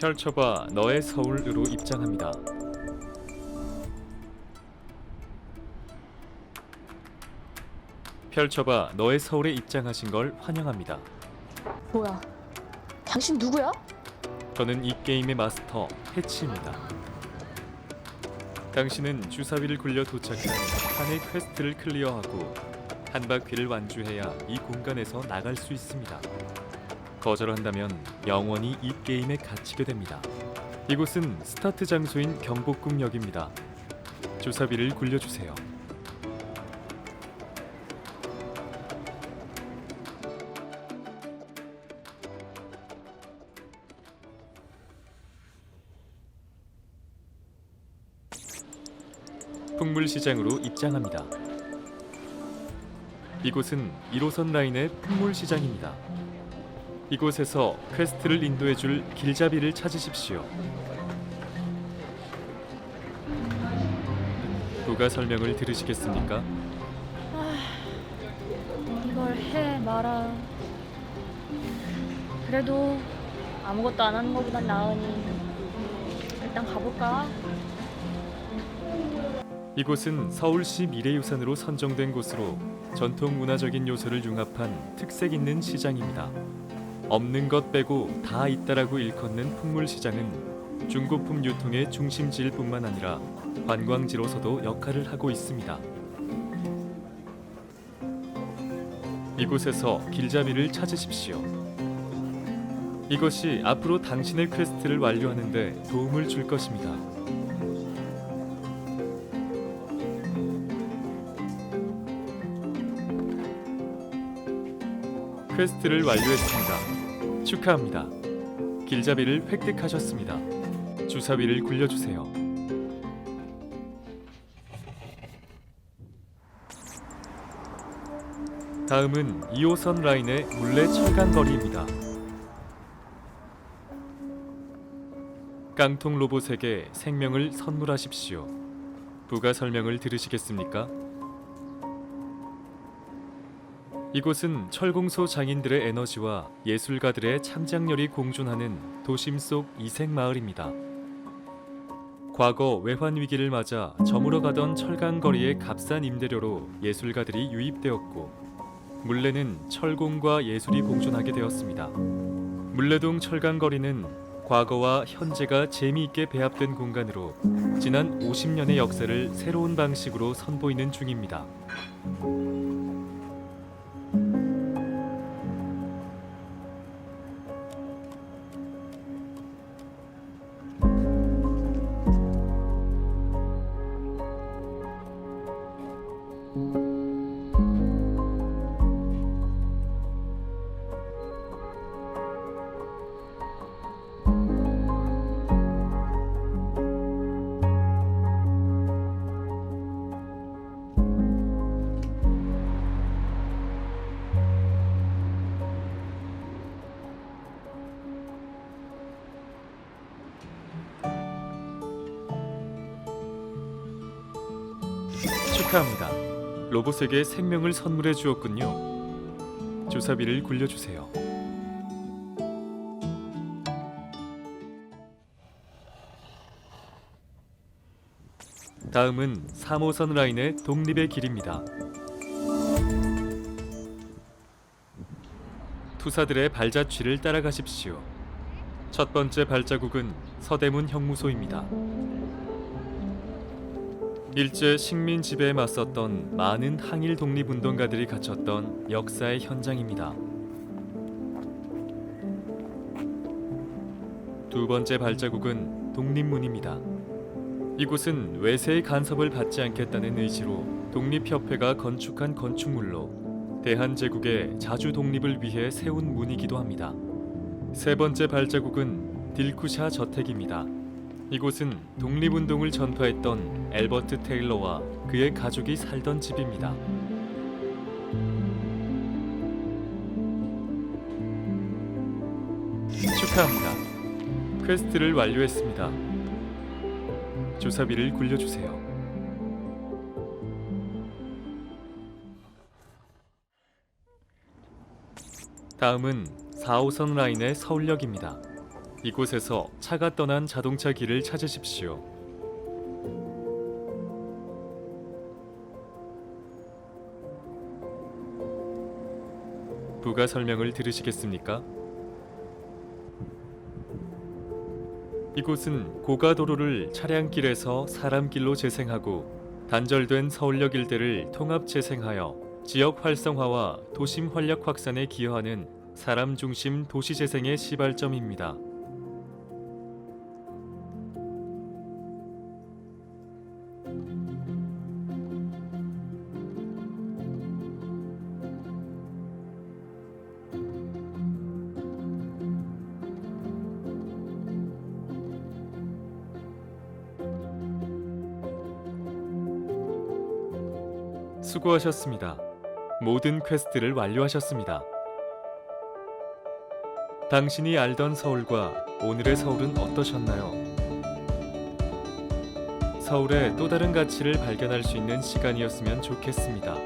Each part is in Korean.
펼쳐봐 너의 서울으로 입장합니다. 펼쳐봐 너의 서울에 입장하신 걸 환영합니다. 뭐야? 당신 누구야? 저는 이 게임의 마스터 해치입니다. 당신은 주사위를 굴려 도착한 판의 퀘스트를 클리어하고 한 바퀴를 완주해야 이 공간에서 나갈 수 있습니다. 거절한다면 영원히 이 게임에 갇히게 됩니다. 이곳은 스타트 장소인 경복궁역입니다. 주사위를 굴려주세요. 풍물시장으로 입장합니다. 이곳은 1호선 라인의 풍물시장입니다. 이곳에서 퀘스트를 인도해 줄 길잡이를 찾으십시오. 부가 설명을 들으시겠습니까? 이걸 해 마라. 그래도 아무것도 안 하는 것보단 나으니 일단 가볼까? 이곳은 서울시 미래유산으로 선정된 곳으로 전통 문화적인 요소를 융합한 특색 있는 시장입니다. 없는 것 빼고 다 있다라고 일컫는 풍물 시장은 중고품 유통의 중심지일 뿐만 아니라 관광지로서도 역할을 하고 있습니다. 이곳에서 길잡이를 찾으십시오. 이것이 앞으로 당신의 퀘스트를 완료하는 데 도움을 줄 것입니다. 퀘스트를 완료했습니다. 축하합니다. 길잡이를 획득하셨습니다. 주사위를 굴려주세요. 다음은 2호선 라인의 물레 철강거리입니다. 깡통 로봇에게 생명을 선물하십시오. 부가 설명을 들으시겠습니까? 이곳은 철공소 장인들의 에너지와 예술가들의 창작력이 공존하는 도심 속 이색 마을입니다. 과거 외환 위기를 맞아 저물어가던 철강 거리의 값싼 임대료로 예술가들이 유입되었고 물레는 철공과 예술이 공존하게 되었습니다. 물레동 철강 거리는 과거와 현재가 재미있게 배합된 공간으로 지난 50년의 역사를 새로운 방식으로 선보이는 중입니다. 축하합니다. 로봇에게 생명을 선물해 주었군요. 주사위를 굴려주세요. 다음은 3호 선 라인의 독립의 길입니다. 투사들의 발자취를 따라가십시오. 첫 번째 발자국은 서대문 형무소입니다. 일제 식민 지배에 맞섰던 많은 항일 독립운동가들이 갇혔던 역사의 현장입니다. 두 번째 발자국은 독립문입니다. 이곳은 외세의 간섭을 받지 않겠다는 의지로 독립협회가 건축한 건축물로 대한제국의 자주 독립을 위해 세운 문이기도 합니다. 세 번째 발자국은 딜쿠샤 저택입니다. 이곳은 독립운동을 전파했던 엘버트 테일러와 그의 가족이 살던 집입니다. 축하합니다. 퀘스트를 완료했습니다. 주사위를 굴려주세요. 다음은 4호선 라인의 서울역입니다. 이곳에서 차가 떠난 자동차 길을 찾으십시오. 부가 설명을 들으시겠습니까? 이곳은 고가도로를 차량길에서 사람길로 재생하고 단절된 서울역 일대를 통합 재생하여 지역 활성화와 도심 활력 확산에 기여하는 사람 중심 도시 재생의 시발점입니다. 수고하셨습니다. 모든 퀘스트를 완료하셨습니다. 당신이 알던 서울과 오늘의 서울은 어떠셨나요? 서울의 또 다른 가치를 발견할 수 있는 시간이었으면 좋겠습니다.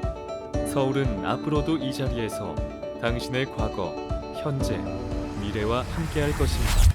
서울은 앞으로도 이 자리에서 당신의 과거, 현재, 미래와 함께할 것입니다.